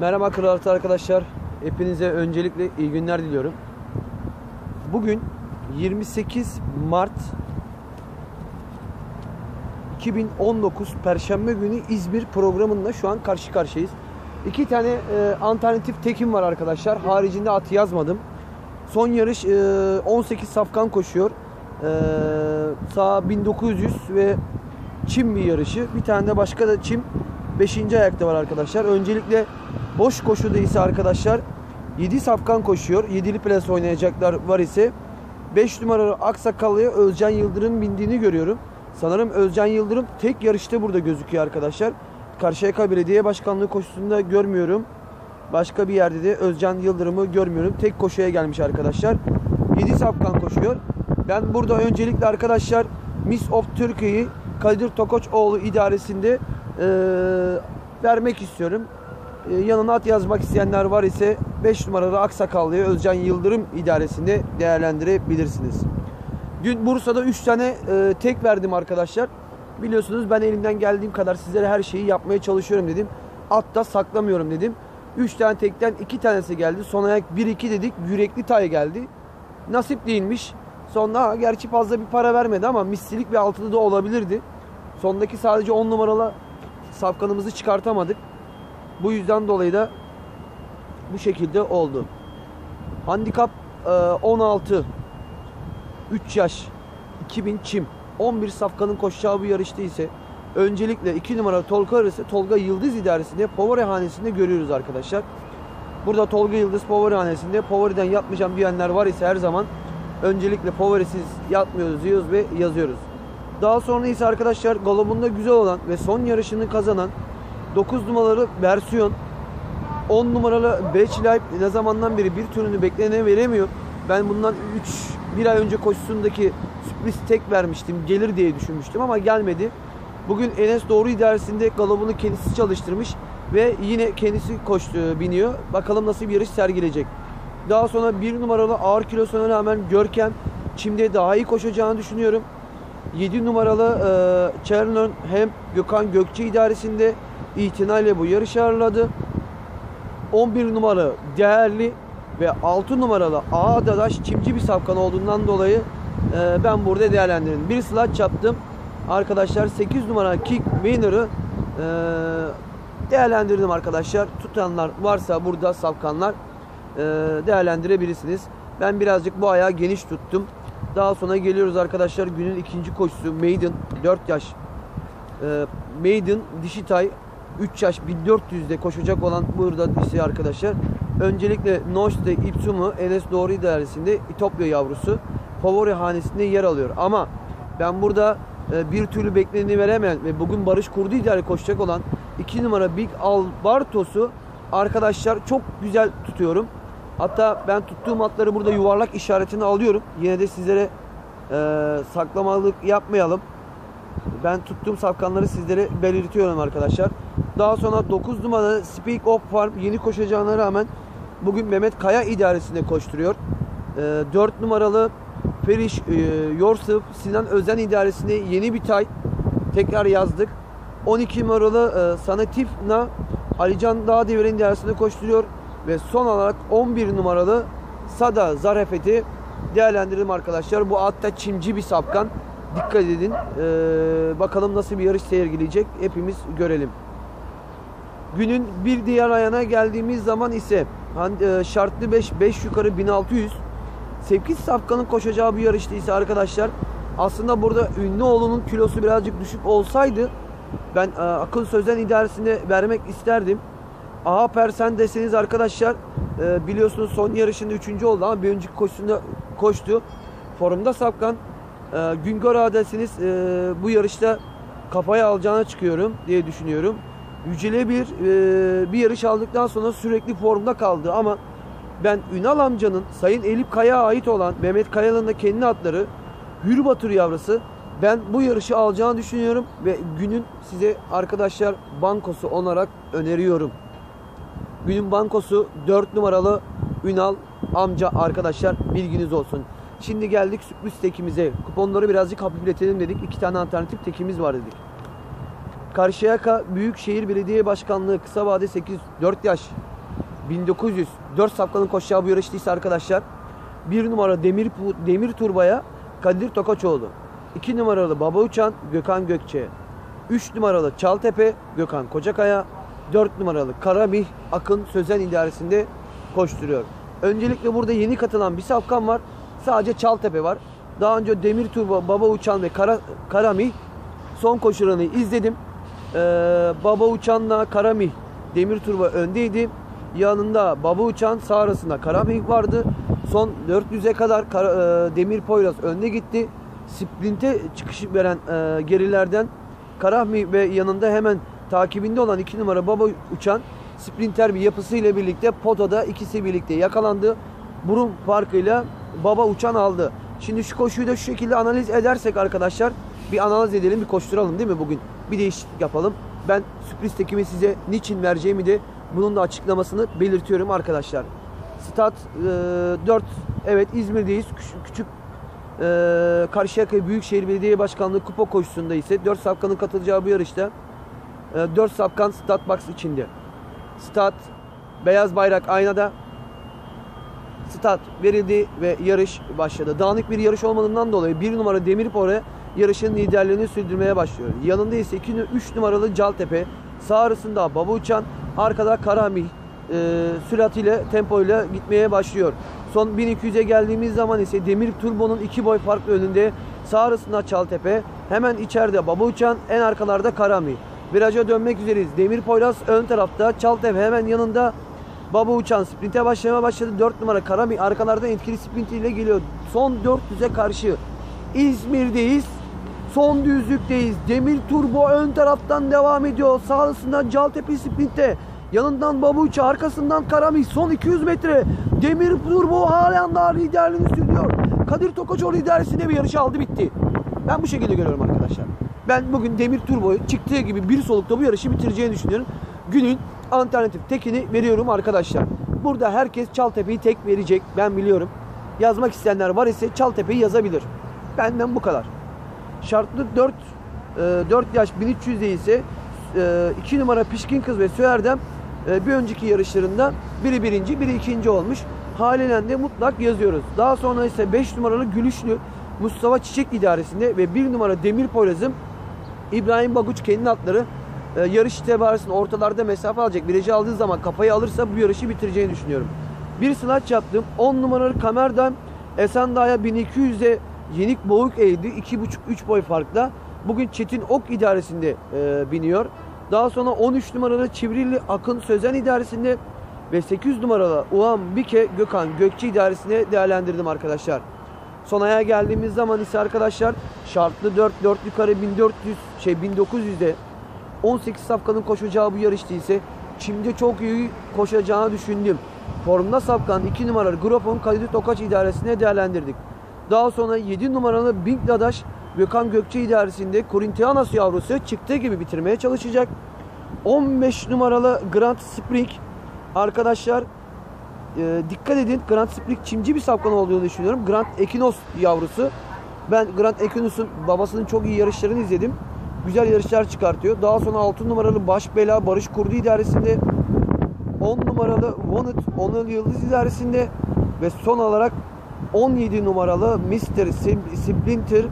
Merhaba Kırartı arkadaşlar. Hepinize öncelikle iyi günler diliyorum. Bugün 28 Mart 2019 Perşembe günü İzmir programında şu an karşı karşıyayız. İki tane e, alternatif tekim var arkadaşlar. Haricinde at yazmadım. Son yarış e, 18 safkan koşuyor. E, sağ 1900 ve çim bir yarışı. Bir tane de başka da çim 5. ayakta var arkadaşlar. Öncelikle boş koşuda ise arkadaşlar 7 safkan koşuyor. 7'li plas oynayacaklar var ise 5 numaralı Aksakallı'ya Özcan Yıldırım bindiğini görüyorum. Sanırım Özcan Yıldırım tek yarışta burada gözüküyor arkadaşlar. Karşıyaka Belediye Başkanlığı koşusunda görmüyorum. Başka bir yerde de Özcan Yıldırım'ı görmüyorum. Tek koşuya gelmiş arkadaşlar. 7 safkan koşuyor. Ben burada öncelikle arkadaşlar Miss of Turkey'yi Kadir Tokoçoğlu idaresinde e, vermek istiyorum. E, yanına at yazmak isteyenler var ise 5 numaralı Aksakallı'ya Özcan Yıldırım idaresinde değerlendirebilirsiniz. Dün Bursa'da 3 tane e, tek verdim arkadaşlar. Biliyorsunuz ben elimden geldiğim kadar sizlere her şeyi yapmaya çalışıyorum dedim. Atta saklamıyorum dedim. 3 tane tekten 2 tanesi geldi. Son ayak 1-2 dedik. Yürekli tay geldi. Nasip değilmiş. Sonda gerçi fazla bir para vermedi ama mislilik bir altılı da olabilirdi. Sondaki sadece 10 numaralı safkanımızı çıkartamadık. Bu yüzden dolayı da bu şekilde oldu. Handikap e, 16 3 yaş 2000 çim 11 safkanın koşacağı bu yarışta ise öncelikle 2 numara Tolga arası Tolga Yıldız idaresinde Povare hanesinde görüyoruz arkadaşlar. Burada Tolga Yıldız Povare hanesinde Povare'den yapmayacağım diyenler var ise her zaman öncelikle Povare'siz yapmıyoruz diyoruz ve yazıyoruz. Daha sonra ise arkadaşlar galobunda güzel olan ve son yarışını kazanan 9 numaralı versiyon 10 numaralı Batch Life ne zamandan beri bir türünü beklene veremiyor. Ben bundan 3 bir ay önce koşusundaki sürpriz tek vermiştim. Gelir diye düşünmüştüm ama gelmedi. Bugün Enes Doğru idaresinde galobunu kendisi çalıştırmış ve yine kendisi koştu, biniyor. Bakalım nasıl bir yarış sergileyecek. Daha sonra bir numaralı ağır kilosuna rağmen Görkem Çim'de daha iyi koşacağını düşünüyorum. 7 numaralı e, Çernon hem Gökhan Gökçe idaresinde itinayla bu yarışı ağırladı. 11 numaralı değerli ve 6 numaralı A Dadaş çimci bir safkan olduğundan dolayı e, ben burada değerlendirdim. Bir slot yaptım. Arkadaşlar 8 numara Kick Winner'ı e, değerlendirdim arkadaşlar. Tutanlar varsa burada safkanlar e, değerlendirebilirsiniz. Ben birazcık bu ayağı geniş tuttum. Daha sonra geliyoruz arkadaşlar günün ikinci koşusu Maiden 4 yaş. E, Maiden dişi tay 3 yaş 1400'de koşacak olan burada dişi arkadaşlar. Öncelikle Noşte İpsumu Enes Doğru idaresinde İtopya yavrusu favori hanesinde yer alıyor. Ama ben burada e, bir türlü bekleneni veremeyen ve bugün Barış Kurdu idare koşacak olan 2 numara Big Albertos'u arkadaşlar çok güzel tutuyorum. Hatta ben tuttuğum atları burada yuvarlak işaretini alıyorum. Yine de sizlere e, saklamalık yapmayalım. Ben tuttuğum safkanları sizlere belirtiyorum arkadaşlar. Daha sonra 9 numaralı Speak of Farm yeni koşacağına rağmen bugün Mehmet Kaya idaresinde koşturuyor. E, 4 numaralı Feriş e, Yorsuf Sinan Özen idaresinde yeni bir tay tekrar yazdık. 12 numaralı e, Sanatifna Alican Dağdevir'in idaresinde koşturuyor. Ve son olarak 11 numaralı Sada Zarafet'i değerlendirelim arkadaşlar. Bu atta çimci bir sapkan. Dikkat edin. Ee, bakalım nasıl bir yarış sergileyecek. Hepimiz görelim. Günün bir diğer ayağına geldiğimiz zaman ise e, şartlı 5 5 yukarı 1600 8 safkanın koşacağı bir yarışta ise arkadaşlar aslında burada Ünlüoğlu'nun kilosu birazcık düşük olsaydı ben e, akıl sözden idaresinde vermek isterdim. Aha Persen deseniz arkadaşlar e, biliyorsunuz son yarışında 3. oldu ama bir önceki koşusunda koştu. Forumda Safkan e, Güngör adesiniz e, bu yarışta kafaya alacağına çıkıyorum diye düşünüyorum. Yücele bir e, bir yarış aldıktan sonra sürekli formda kaldı ama ben Ünal amcanın Sayın Elif Kaya ait olan Mehmet Kaya'nın da kendi atları Hürbatır yavrusu ben bu yarışı alacağını düşünüyorum ve günün size arkadaşlar bankosu olarak öneriyorum. Günün bankosu 4 numaralı Ünal amca arkadaşlar bilginiz olsun. Şimdi geldik sürpriz tekimize. Kuponları birazcık hafifletelim dedik. İki tane alternatif tekimiz var dedik. Karşıyaka Büyükşehir Belediye Başkanlığı kısa vade 8 4 yaş 1900 4 safkanın koşacağı bu yarıştıysa arkadaşlar 1 numara Demir Demir Turba'ya Kadir Tokaçoğlu. 2 numaralı Baba Uçan Gökhan Gökçe. 3 numaralı Çaltepe Gökhan Kocakaya. 4 numaralı Karamih Akın Sözen idaresinde koşturuyor. Öncelikle burada yeni katılan bir safkan var. Sadece Çaltepe var. Daha önce Demir Turba, Baba Uçan ve Kara, Karamih son koşularını izledim. Ee, Baba Uçan'la Karamih Demir Turba öndeydi. Yanında Baba Uçan sağ arasında Karamih vardı. Son 400'e kadar Kara, e, Demir Poyraz önde gitti. Sprinte çıkış veren e, gerilerden Karamih ve yanında hemen takibinde olan 2 numara Baba Uçan sprinter bir yapısıyla birlikte potada ikisi birlikte yakalandı. Burun farkıyla Baba Uçan aldı. Şimdi şu koşuyu da şu şekilde analiz edersek arkadaşlar bir analiz edelim, bir koşturalım değil mi bugün? Bir değişiklik yapalım. Ben sürpriz tekimi size niçin vereceğimi de bunun da açıklamasını belirtiyorum arkadaşlar. Stat e, 4 evet İzmir'deyiz. Küçük, küçük e, Karşıyaka Büyükşehir Belediye Başkanlığı kupa koşusunda ise 4 safkanın katılacağı bu yarışta 4 safkan stat box içinde. Stat beyaz bayrak aynada stat verildi ve yarış başladı. Dağınık bir yarış olmadığından dolayı bir numara Demirpore yarışın liderliğini sürdürmeye başlıyor. Yanında ise 2 3 numaralı Caltepe, sağ arasında Baba Uçan, arkada Karamih e, süratiyle, tempoyla gitmeye başlıyor. Son 1200'e geldiğimiz zaman ise Demir Turbo'nun iki boy farklı önünde sağ arasında Çaltepe, hemen içeride Baba Uçan, en arkalarda Karami. Viraja dönmek üzereyiz. Demir Poyraz ön tarafta, Çaltepe hemen yanında Baba Uçan sprinte başlamaya başladı. 4 numara Karami arkalardan etkili sprintiyle geliyor. Son 400'e karşı İzmir'deyiz. Son düzlükteyiz. Demir Turbo ön taraftan devam ediyor. Sağlısından Caltepe sprintte. Yanından Babuç'a, arkasından Karami. Son 200 metre. Demir Turbo halen daha liderliğini sürdürüyor. Kadir Tokaçoğlu idaresinde bir yarış aldı bitti. Ben bu şekilde görüyorum arkadaşlar. Ben bugün Demir Turbo'yu çıktığı gibi bir solukta bu yarışı bitireceğini düşünüyorum. Günün alternatif tekini veriyorum arkadaşlar. Burada herkes Çaltepe'yi tek verecek. Ben biliyorum. Yazmak isteyenler var ise Çaltepe'yi yazabilir. Benden bu kadar. Şartlı 4 4 e, yaş 1300 ise 2 e, numara Pişkin Kız ve Süerdem e, bir önceki yarışlarında biri birinci, biri ikinci olmuş. Haliyle de mutlak yazıyoruz. Daha sonra ise 5 numaralı Gülüşlü Mustafa Çiçek idaresinde ve 1 numara Demir Poyraz'ım İbrahim Baguç kendi atları yarış itibarısında ortalarda mesafe alacak. Virajı aldığı zaman kafayı alırsa bu yarışı bitireceğini düşünüyorum. Bir slaç yaptım. 10 numaralı Kamer'dan Esendağ'a 1200'e Yenik Boğuk eğdi. 2,5-3 boy farkla. Bugün Çetin Ok idaresinde e, biniyor. Daha sonra 13 numaralı Çivrili Akın Sözen idaresinde ve 8 numaralı Uğan Bike Gökhan Gökçe idaresine değerlendirdim arkadaşlar. Son aya geldiğimiz zaman ise arkadaşlar şartlı 4 4 yukarı 1400 şey 1900'de 18 safkanın koşacağı bu yarışta ise Çim'de çok iyi koşacağını düşündüm. Formda safkan 2 numaralı Gropon Kadir Tokaç idaresine değerlendirdik. Daha sonra 7 numaralı Bink Dadaş Gökhan Gökçe idaresinde Corinthianas yavrusu çıktığı gibi bitirmeye çalışacak. 15 numaralı Grand Spring arkadaşlar e, dikkat edin Grand Spring çimci bir safkan olduğunu düşünüyorum. Grand Ekinos yavrusu. Ben Grand Ekinos'un babasının çok iyi yarışlarını izledim. Güzel yarışlar çıkartıyor. Daha sonra 6 numaralı Baş Bela Barış Kurdu idaresinde 10 numaralı Wanted Onur Yıldız idaresinde ve son olarak 17 numaralı Mr. Splinter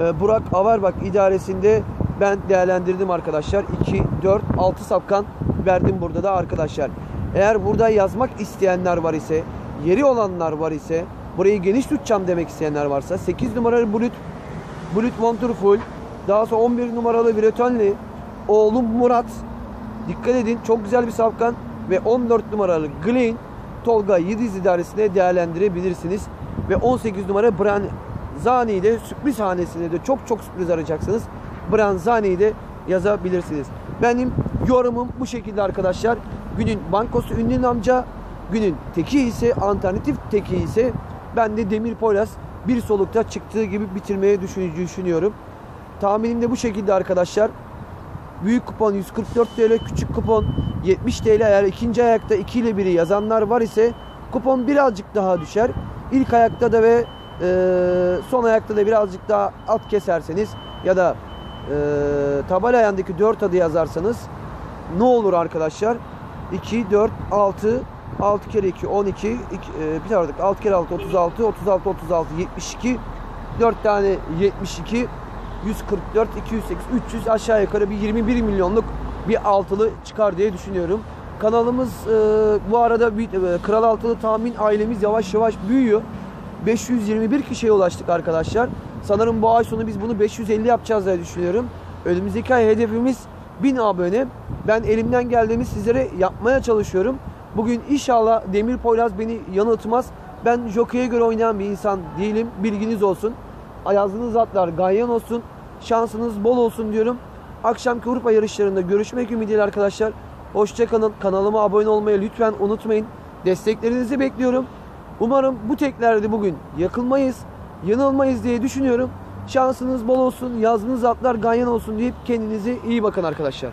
e, Burak Averbak idaresinde ben değerlendirdim arkadaşlar. 2, 4, 6 sapkan verdim burada da arkadaşlar. Eğer burada yazmak isteyenler var ise, yeri olanlar var ise, burayı geniş tutacağım demek isteyenler varsa 8 numaralı Bulut, Bulut Wonderful, daha sonra 11 numaralı Bretonli, oğlum Murat, dikkat edin çok güzel bir sapkan ve 14 numaralı Glen, Tolga Yediz idaresine değerlendirebilirsiniz. Ve 18 numara Branzani'yi de sürpriz hanesine de çok çok sürpriz arayacaksınız. Branzani'yi de yazabilirsiniz. Benim yorumum bu şekilde arkadaşlar. Günün bankosu ünlü amca, günün teki ise alternatif teki ise ben de Demir Poyraz bir solukta çıktığı gibi bitirmeye düşünüyorum. Tahminim de bu şekilde arkadaşlar. Büyük kupon 144 TL, küçük kupon 70 TL. Eğer ikinci ayakta 2 ile 1'i yazanlar var ise kupon birazcık daha düşer. İlk ayakta da ve e, son ayakta da birazcık daha alt keserseniz ya da e, tabela ayağındaki 4 adı yazarsanız ne olur arkadaşlar? 2, 4, 6, 6 kere 2 12 iki, e, bir tane 6 kere 6 36 36 36 72 4 tane 72 144 208 300 aşağı yukarı bir 21 milyonluk bir altılı çıkar diye düşünüyorum. Kanalımız e, bu arada bir e, Kral Altılı tahmin ailemiz yavaş yavaş büyüyor. 521 kişiye ulaştık arkadaşlar. Sanırım bu ay sonu biz bunu 550 yapacağız diye düşünüyorum. Önümüzdeki ay hedefimiz 1000 abone. Ben elimden geldiğini sizlere yapmaya çalışıyorum. Bugün inşallah Demir Poyraz beni yanıltmaz. Ben jokeye göre oynayan bir insan değilim. Bilginiz olsun. Ayazınız atlar ganyan olsun. Şansınız bol olsun diyorum. Akşamki Avrupa yarışlarında görüşmek ümidiyle arkadaşlar. Hoşçakalın. Kanalıma abone olmayı lütfen unutmayın. Desteklerinizi bekliyorum. Umarım bu teklerde bugün yakılmayız, yanılmayız diye düşünüyorum. Şansınız bol olsun, yazınız atlar ganyan olsun deyip kendinize iyi bakın arkadaşlar.